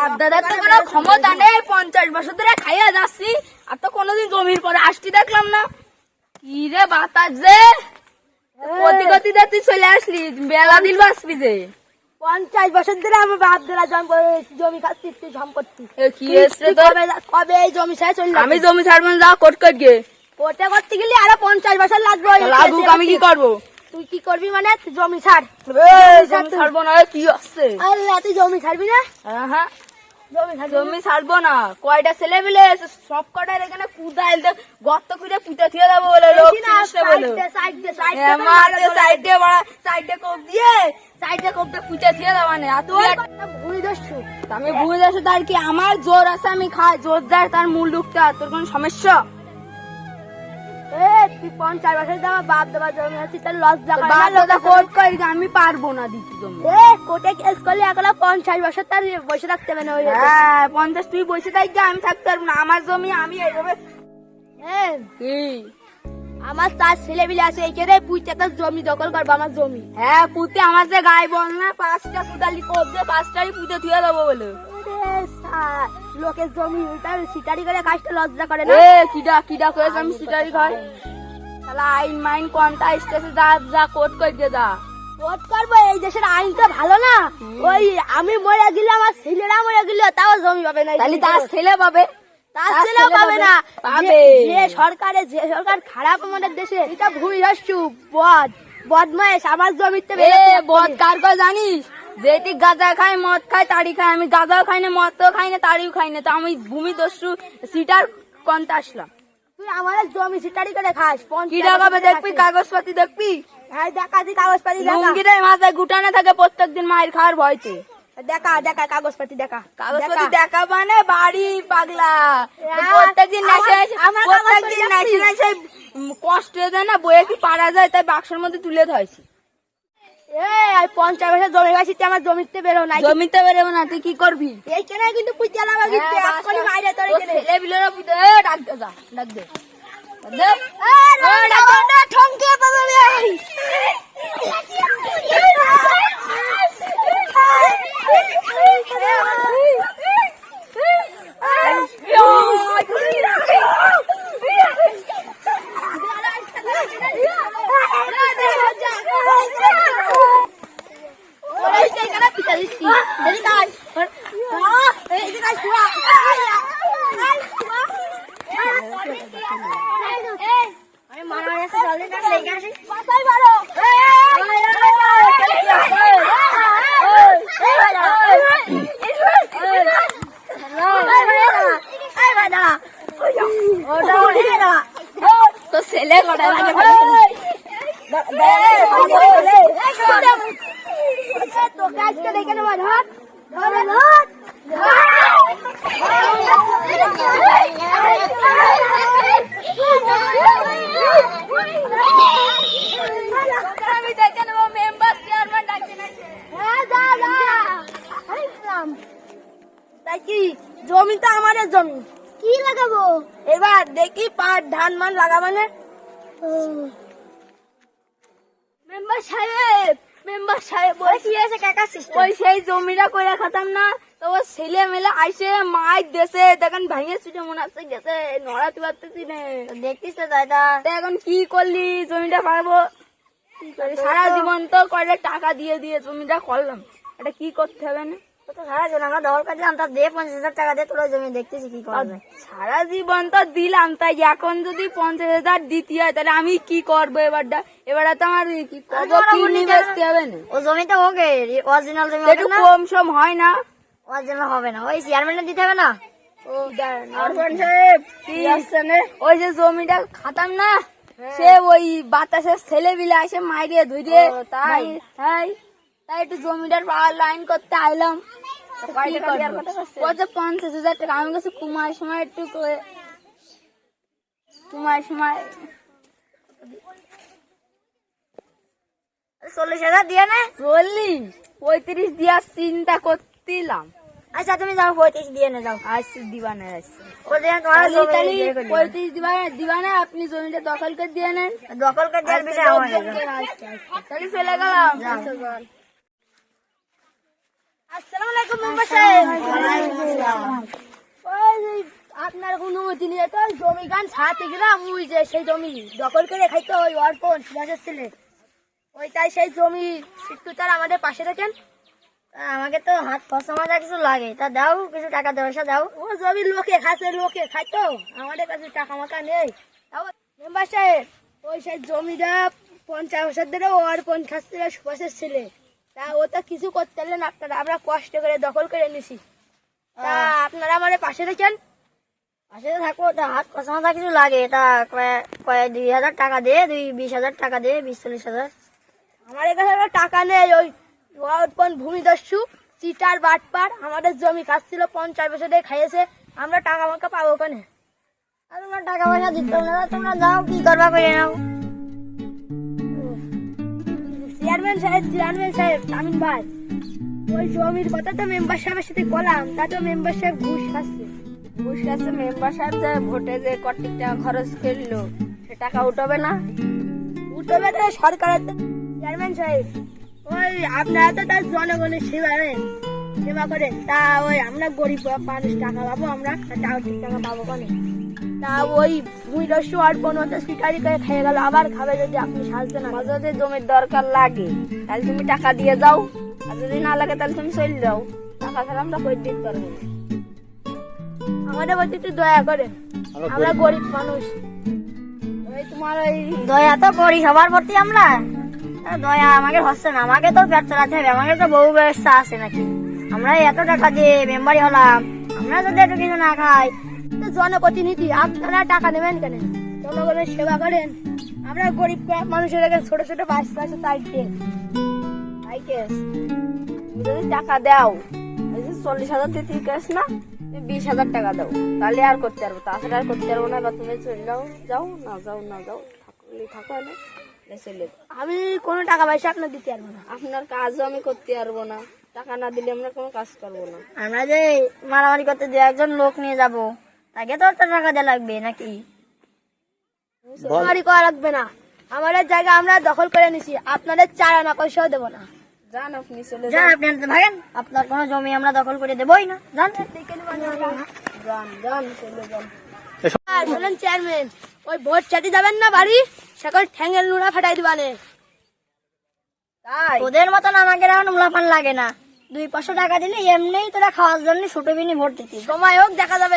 বাপ দাদার তো কোনো ক্ষমতা নেই পঞ্চাশ বছর ধরে খাইয়া যাচ্ছি। আর তো কোনোদিন জমির পরে আসছি দেখলাম না। কি রে বাতাস যে? কতি কতি দে তুই চলে আসলি বেলা দিল বাসবি যে। পঞ্চাশ বছর ধরে আমার বাপ দাদা জম জমি খাচ্ছি তুই সম্পত্তি এ কি এসছে তুই তোর? কবে কবে এই জমি শেষ হইল আমি জমি ছাড়বো না, যা কোট কোট গে কোটে করতে গেলে আরও পঞ্চাশ বছর লাগবে। লাগুক আমি কি করব? তুই কি করবি মানে? জমি ছাড়। জমি ছাড়বো না কি আসছে আল্লাহ তুই জমি ছাড়বি না? হ্যাঁ হ্যাঁ। জমি ছাড়বি না? কয়টা ছেলে মিলে সব কটার এখানে কুদাইল গর্ত খুঁজে পুঁতে থিয়ে দেবো বলে লোক ধরে সাইডে সাইডে কোপ দিয়ে সাইডে কোপ দিয়ে পুঁতে থিয়ে দেওয়া না আর তুই। আমি বুঝে আসো তার কি আমার জোর আছে আমি খাই? জোর দেয় তার মূল ঢুকতে তোর কোন সমস্যা? তুই পঞ্চাশ বছর বাপ জমি আছে তার করে কোর্ট করি আমি পারব না দিতে জমি। এ, কোর্টে কেস করলে এখন পঞ্চাশ বছর তার বসে থাকতে হবে না ওই হ্যাঁ পঞ্চাশ তুই বসে থাকবি আমি থাকতে পারব না। আমার জমি আমি এইভাবে এ, কি? আমার তার ছেলে মিলে আছে এইখানে পুঁতে তার জমি দখল করব আমার জমি। হ্যাঁ পুঁতে আমার যে গায়ে বল না পাঁচটা কুদালি দিয়ে পাঁচটারই পুঁতে থুয়ে দেবো বলে। লোকের জমি সিটারি করে কাজটা লজ্জা করে না? কিডা কিডা করেছে আমি সিটারি খাই। তাহলে আইন মাইন কোনটা স্টেশে যা যা কোর্ট করে দিয়ে যা করব এই দেশের আইনটা ভালো না। ওই আমি মরে গেলে আমার ছেলেরা মরে গেলে তাও জমি পাবে না তাহলে তার ছেলে পাবে। তার ছেলেও পাবে না। যে- সরকারে যে সরকার খারাপ আমাদের দেশে এটা বদ আমার জমিতে বদ কার জানিস? যেটি গাঁজা খায় মদ খায় তাড়ি খায়। আমি গাঁজাও খাই না মদও খাই না তাড়িও খাই না। তো আমি ভূমি দস্যু সিটার কোনটা আসলাম তুই আমার জমি করে খাস কি দেখাবে? দেখবি কাগজপাতি দেখবি? হ্যাঁ দেখা দি কাগজপাতি মাথায় গুটানে থাকে প্রত্যেকদিন মায়ের খাওয়ার ভয়তে। দেখা দেখা কাগজপাতি দেখা। কাগজপাতি দেখা। মানে বাড়ি পাগলা। হ্যাঁ, প্রত্যেকদিন প্রত্যেকদিন কষ্ট দেয় না বইয়ে কি পারা যায় তাই বাক্সের মধ্যে তুলে ধরেছি। এ আমি পঞ্চাশ বছর জমি গাছি আমার জমিতে বেরো নাই জমিতে বেরোবো না তুই কি করবি? এইখানে কিন্তু পুঁতে লাগা কিন্তু হ্যাঁ, বাইরে তোর এখানে ছেলে বিলেরা পুঁতে ডাক দে যা, ডাক দে। না, না, না, না, ঠমকে পাবে রে। ওরা এইখানে পিটা দিচ্ছি। এদিকে আয়। আহ, এইদিকে আয়, শুয়া। আয়, শুয়া। আমি মারা গেছে জলদি না লেগে আসি পাতাই মারো তোর ছেলে কটা লাগে তোকে আজকে দেখে নেব ধর ধর ধর আমি দেখে নেব মেম্বার চেয়ারম্যান ডাকছে না হ্যাঁ যা যা তাই কি জমি তো আমাদের জমি। কি লাগাবো? এবার দেখি পাট ধান মান লাগা মানে মেম্বার সাহেব মেম্বার সাহেব বলে কি আছে কাকা ওই সেই জমিটা করে খাতাম না। তো ছেলে মেলে আইসে মাই দেশে দেখেন ভাঙে ছুটে মনে হচ্ছে গেছে নড়াতে পারতেছি না। দেখতিস তো দাদা। এখন কি করলি? জমিটা পারব সারা জীবন তো কয়টা টাকা দিয়ে দিয়ে জমিটা করলাম। এটা কি করতে হবে না? তো তো সারা জন আমরা দল কাটলাম তার দে পঞ্চাশ হাজার টাকা দে তোরা জমি দেখতেছি কি আর সারা জীবন তো দিলাম তাই এখন যদি পঞ্চাশ হাজার দিতে হয় তাহলে আমি কি করব এবারটা? এবারে তো আমার কি কত কিডনি বেচতে হবে না। ও জমিটা ওকে অরিজিনাল জমি একটু কম সম হয় না। অরিজিনাল হবে না। ওই দিতে হবে না? ওই যে জমিটা খাতাম না সে ওই বাতাসের ছেলে বিলে আসে মাইরে ধুইরে তাই? তাই তাই একটু জমিটার পাওয়ার লাইন করতে আইলাম। কয় কি টাকা দেওয়ার করব? কথা করছে? কত পঞ্চাশ হাজার টাকা আমি কাছে কুমার সময় একটু করে কুমার সময়। চল্লিশ হাজার দিয়ে না চল্লিশ? পঁয়ত্রিশ দেওয়ার চিন্তা করতিলাম। আচ্ছা তুমি যাও পঁয়ত্রিশ দিয়ে না যাও। আসছি দিবানে আসছি। তাহলে দিয়ে করে দিবা। পঁয়ত্রিশ দিবানে দিবানে আপনি জমিটা দখল করে দিয়ে নেন। দখল করে দেওয়ার বিষয় চলে গেলাম। আপনার তো জমি গান ওই যে সেই জমি দখল খাইতো ওই সেই আমাদের পাশে রাখেন। আমাকে তো হাত ফসা কিছু লাগে। তা দাও, কিছু টাকা পয়সা দাও। ও জমি লোকে খাচ্ছে, লোকে খাইতো। আমাদের কাছে টাকা মাকা নেই। মেম্বার সাহেব, ওই সেই জমিটা পঞ্চাশ বছর ধরে ও অর্পণ খাচ্ছে, সুভাষের ছেলে। তা ও তো কিছু করতে পারলেন আপনারা আমরা কষ্ট করে দখল করে নিছি। তা আপনারা আমাদের পাশে রেখেন পাশে থাকব তা হাত কষা মাথা কিছু লাগে। তা কয়ে- দুই হাজার টাকা দে দুই বিশ হাজার টাকা দে বিশ চল্লিশ হাজার। আমাদের কাছে টাকা নেই ওই ভূমিদস্যু চিটার বাটপার। আমাদের জমি খাচ্ছিল পঞ্চাশ বছর ধরে খাইয়েছে। আমরা টাকা মাকা পাবো ওখানে। আর তোমরা টাকা পয়সা দিতে না তোমরা যাও কি করবা করে নাও। চেয়ারম্যান সাহেব চেয়ারম্যান সাহেব আমিন ভাই। ওই জমির কথা তো মেম্বার সাহেবের সাথে বললাম তা তো মেম্বার সাহেব ঘুষ খাচ্ছে। ঘুষ খাচ্ছে মেম্বার সাহেব যে ভোটে যে কটি টাকা খরচ করল সে টাকা উঠবে না? উঠবে না সরকারের চেয়ারম্যান সাহেব ওই আপনারা তো তার জনগণের সেবা সেবা করেন তা ওই আমরা গরিব মানুষ টাকা পাবো আমরা টাকা ঠিক টাকা পাবো কেন তা ওই ভূমিদস্যু আর কোনো তো শিকারি করে খেয়ে গেল। আবার খাবে যদি আপনি সাজতে না আমার যদি জমির দরকার লাগে তাহলে তুমি টাকা দিয়ে যাও। আর যদি না লাগে তাহলে তুমি চলে যাও। টাকা ছাড়া আমরা কই দিতে পারব না। আমাদের প্রতি একটু দয়া করেন আমরা গরিব মানুষ। ওই তোমার ওই দয়া তো করি সবার প্রতি আমরা। দয়া আমাকে হচ্ছে না। আমাকে তো পেট চালাতে হবে। আমাকে তো বহু ব্যবস্থা আছে নাকি। আমরা এত টাকা দিয়ে মেম্বারি হলাম। আমরা যদি একটু কিছু না খাই জনপ্রতিনিধি আপনারা টাকা নেবেন কেন? জনগণের সেবা করেন। আমরা গরিব মানুষের এখানে ছোট ছোট চাইতে আইকেস তুমি যদি টাকা দাও চল্লিশ হাজার দিতে কেস না তুমি বিশ হাজার টাকা দাও। তাহলে আর করতে পারব, তাছাড়া আর করতে পারব না তুমি চলে যাও যাও, না যাও না যাও থাকলে থাকো না আমি কোনো টাকা পয়সা আপনার দিতে পারব না। আপনার কাজও আমি করতে পারব না। টাকা না দিলে আমরা কোনো কাজ করব না। আমরা যে মারামারি করতে যে একজন লোক নিয়ে যাব তাকে তো একটা টাকা দেওয়া লাগবে নাকি? মারামারি করা লাগবে না। আমাদের জায়গা আমরা দখল করে নিছি আপনাদের চার আনা পয়সাও দেবো না। যান আপনি চলে যান যান। আপনি ভাগেন আপনার কোনো জমি আমরা দখল করে দেবই না। যান। যান যান চলে যান। বলেন চেয়ারম্যান ওই ভোট চাটি যাবেন না বাড়ি? সেখানে ঠ্যাঙ্গের নুরা ফাটাই দিবানে। তাই? তোদের মতন আমাকে এখন মুলাফান লাগে না। দুই পাঁচশো টাকা দিলে এমনিই তোরা খাওয়ার জন্য ছোট বিনি ভোট দিতি সময় হোক দেখা যাবে